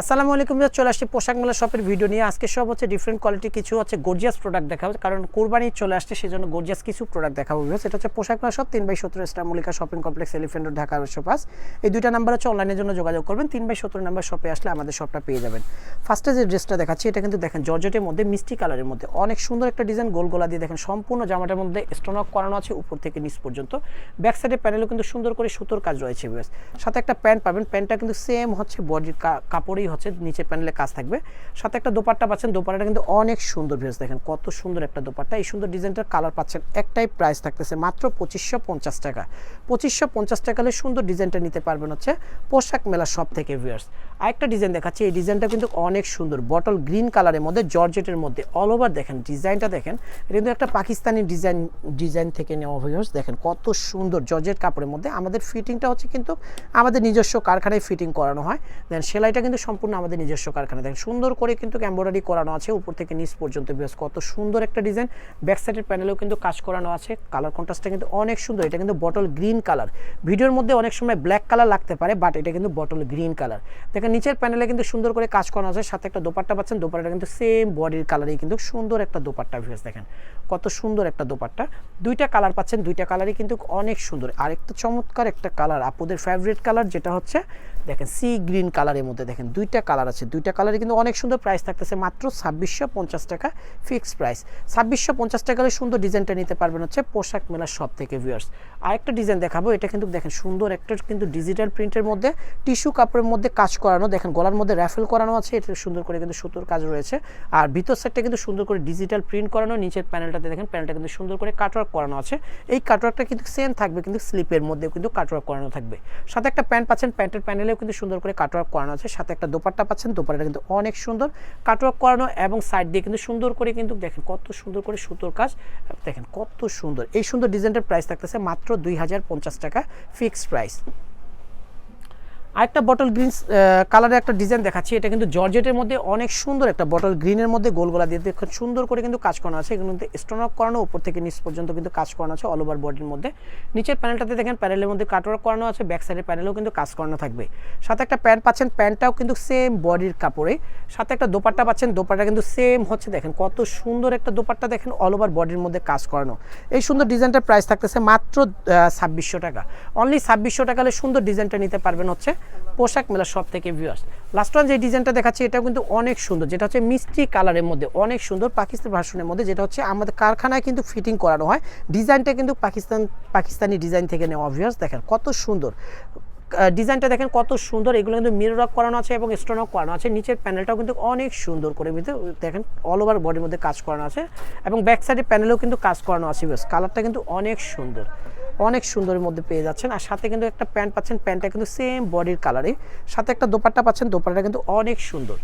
আসসালামু আলাইকুম চলে আসছি পোশাক মেলা শপের ভিডিও নিয়ে। আজকে সব হচ্ছে ডিফারেন্ট কোয়ালিটি কিছু হচ্ছে গর্জিয়াস প্রোডাক্ট দেখা দেখাবো, কারণ কোরবানি চলে আসছে সেই জন্য গর্জিয়াস কিছু প্রোডাক্ট দেখাবো ভিউয়ার্স। এটা হচ্ছে পোশাক মেলা শপ তিন বাই সতেরো star Mallika shopping complex elephant road Dhaka পাঁচ এই দুইটা নাম্বার হচ্ছে অনলাইনের জন্য যোগাযোগ করবেন, তিন বাই সতেরো নাম্বার শপে আসলে আমাদের শপটা পেয়ে যাবেন। ফার্স্টে যে ড্রেসটা দেখাচ্ছি, এটা কিন্তু দেখেন জর্জেটের মধ্যে, মিষ্টি কালারের মধ্যে। অনেক সুন্দর একটা ডিজাইন গোল গোলা দিয়ে দেখেন সম্পূর্ণ জামাটার মধ্যে স্টোনক করানো আছে, উপর থেকে নিচ পর্যন্ত। ব্যাক সাইডের প্যানেলও কিন্তু সুন্দর করে সুতোর কাজ রয়েছে। সাথে একটা প্যান্ট পাবেন প্যান্টটা কিন্তু সেম হচ্ছে বডির কাপড়ই হচ্ছে নিচে প্যানেলে কাজ থাকবে। সাথে একটা দোপাট্টা পাচ্ছেন। দোপাট্টাটা কিন্তু অনেক সুন্দর ভিউয়ার্স দেখেন, কত সুন্দর একটা দোপাট্টা। এই সুন্দর ডিজাইনটার কালার পাচ্ছেন, একটাই প্রাইস থাকতেছে মাত্র পঁচিশশো পঞ্চাশ টাকা। পঁচিশশো পঞ্চাশ টাকা হলে সুন্দর ডিজাইনটা নিতে পারবেন হচ্ছে পোশাক মেলা সব থেকে ভিউয়ার্স। আরেকটা ডিজাইন দেখাচ্ছি, এই ডিজাইনটা কিন্তু অনেক সুন্দর। বটল গ্রিন কালারের মধ্যে, জর্জেটের মধ্যে অল ওভার দেখেন, ডিজাইনটা দেখেন। এটা কিন্তু একটা পাকিস্তানি ডিজাইন ডিজাইন থেকে নেওয়া ভিউয়ার্স। দেখেন কত সুন্দর জর্জেট কাপড়ের মধ্যে। আমাদের ফিটিংটা হচ্ছে কিন্তু আমাদের নিজস্ব কারখানায় ফিটিং করানো হয়। দেন সেলাইটা কিন্তু সম্পূর্ণ আমাদের নিজস্ব কারখানা। দেখেন, সুন্দর করে কিন্তু এমব্রয়ডারি করানো আছে, উপর থেকে নিচ পর্যন্ত বেশ কত সুন্দর একটা ডিজাইন ব্যাক সাইডের প্যানেলেও কিন্তু কাজ করানো আছে। কালার কন্ট্রাস্টটা কিন্তু অনেক সুন্দর। এটা কিন্তু বটল গ্রিন কালার ভিডিওর মধ্যে অনেক সময় ব্ল্যাক কালার লাগতে পারে বাট এটা কিন্তু বটল গ্রিন কালার দেখেন, নিচের প্যানেলে কিন্তু সুন্দর করে কাজ করানো আছে। সাথে একটা দোপাট্টা পাচ্ছেন। দোপাট্টা কিন্তু সেম বডির কালারই কিন্তু সুন্দর একটা দোপাট্টা ভিউস দেখেন। কত সুন্দর একটা দোপাট্টা। দুইটা কালার পাচ্ছেন। দুইটা কালারই কিন্তু অনেক সুন্দর। আরেকটা চমৎকার একটা কালার আপুদের ফেভারিট কালার যেটা হচ্ছে দেখেন সি গ্রিন কালারের মধ্যে দেখেন দুইটা কালার আছে। দুইটা কালারে কিন্তু অনেক সুন্দর প্রাইস থাকতেছে মাত্র ছাব্বিশশো পঞ্চাশ টাকা ফিক্সড প্রাইস ছাব্বিশশো পঞ্চাশ টাকা হলে সুন্দর ডিজাইনটা নিতে পারবেন হচ্ছে পোশাক মেলার সব থেকে ভিউয়ার্স আরেকটা ডিজাইন দেখাবো, এটা কিন্তু দেখেন সুন্দর একটা কিন্তু ডিজিটাল প্রিন্টের মধ্যে টিস্যু কাপড়ের মধ্যে কাজ করানো, দেখেন গলার মধ্যে র্যাফেল করানো আছে, এটা সুন্দর করে কিন্তু সুতোর কাজ রয়েছে। আর ভিতর সাইডটা কিন্তু সুন্দর করে ডিজিটাল প্রিন্ট করানো, নিচের প্যানেলটাতে দেখেন প্যানেলটা কিন্তু সুন্দর করে কাটওয়ার্ক করানো আছে। এই কাটওয়ার্কটা কিন্তু সেম থাকবে কিন্তু স্লিপের মধ্যে কিন্তু কাটওয়ার্ক করানো থাকবে। সাথে একটা প্যান্ট পাচ্ছেন প্যান্টের প্যানেলেও কিন্তু সুন্দর করে কাটওয়ার্ক করানো আছে। সাথে একটা দোপাট্টা পাচ্ছেন দোপাট্টা কিন্তু অনেক সুন্দর। কাটওয়ার্ক করানো এবং সাইড দিয়ে কিন্তু সুন্দর করে কিন্তু দেখেন কত সুন্দর করে সুতোর কাজ। দেখেন কত সুন্দর। এই সুন্দর ডিজাইনটার প্রাইস থাকতেছে মাত্র দুই হাজার পঞ্চাশ টাকা ফিক্সড প্রাইস আরেকটা বটল গ্রিন কালারের একটা ডিজাইন দেখাচ্ছি। এটা কিন্তু জর্জেটের মধ্যে অনেক সুন্দর একটা বটল গ্রিনের মধ্যে গোলগোলা দিয়ে দেখুন সুন্দর করে কিন্তু কাজ করানো আছে। এগুলো কিন্তু স্টোনক করানো, উপর থেকে নিচ পর্যন্ত কিন্তু কাজ করানো আছে অল ওভার বডির মধ্যে। নিচের প্যানেলটাতে দেখেন প্যানেলের মধ্যে কাটওয়ার্ক করানো আছে ব্যাক সাইডের প্যানেলেও কিন্তু কাজ করানো থাকবে। সাথে একটা প্যান্ট পাচ্ছেন প্যান্টটাও কিন্তু সেম বডির কাপড়ে। সাথে একটা দোপাট্টা পাচ্ছেন, দোপাট্টা কিন্তু সেম হচ্ছে, দেখেন কত সুন্দর একটা দোপাট্টা দেখেন অল ওভার বডির মধ্যে কাজ করানো। এই সুন্দর ডিজাইনটার প্রাইস থাকতেছে মাত্র ছাব্বিশশো টাকা। অনলি ছাব্বিশশো টাকা হলে সুন্দর ডিজাইনটা নিতে পারবেন হচ্ছে পোশাক মেলা সব থেকে ভিউয়ার্স লাস্ট ওয়ান যে ডিজাইনটা দেখাচ্ছি, এটাও কিন্তু অনেক সুন্দর। যেটা হচ্ছে মিষ্টি কালারের মধ্যে, অনেক সুন্দর পাকিস্তান ভার্সনের মধ্যে, যেটা হচ্ছে আমাদের কারখানায় কিন্তু ফিটিং করানো হয়। ডিজাইনটা কিন্তু পাকিস্তান, পাকিস্তানি ডিজাইন থেকে নেওয়া ভিউয়ার্স দেখেন কত সুন্দর। ডিজাইনটা দেখেন কত সুন্দর, এগুলো কিন্তু মিরর করানো আছে এবং স্টোন ওয়ার্ক করানো আছে। নিচের প্যানেলটাও কিন্তু অনেক সুন্দর করে ভিতরে দেখেন অল ওভার বডির মধ্যে কাজ করানো আছে। এবং ব্যাক সাইডের প্যানেলেও কিন্তু কাজ করানো আছে বেশ কালারটা কিন্তু অনেক সুন্দর। অনেক সুন্দরের মধ্যে পেয়ে যাচ্ছেন। আর সাথে কিন্তু একটা প্যান্ট পাচ্ছেন, প্যান্টটা কিন্তু সেম বডির কালারে সাথে একটা দোপাট্টা পাচ্ছেন দোপাট্টা কিন্তু অনেক সুন্দর।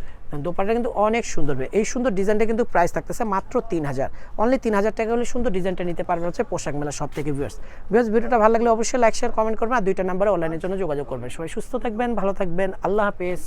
দোপাট্টা কিন্তু অনেক সুন্দর এই সুন্দর ডিজাইনটা কিন্তু প্রাইস থাকতেছে মাত্র তিন হাজার। অনলি তিন হাজার টাকা হলে সুন্দর ডিজাইনটা নিতে পারবেন হচ্ছে পোশাক মেলা সব থেকে ভিউয়ার্স ভিউয়ার্স ভিডিওটা ভালো লাগলে অবশ্যই লাইক শেয়ার কমেন্ট করবেন। আর দুইটা নাম্বারে অনলাইনের জন্য যোগাযোগ করবেন। সবাই সুস্থ থাকবেন, ভালো থাকবেন। আল্লাহ হাফেজ।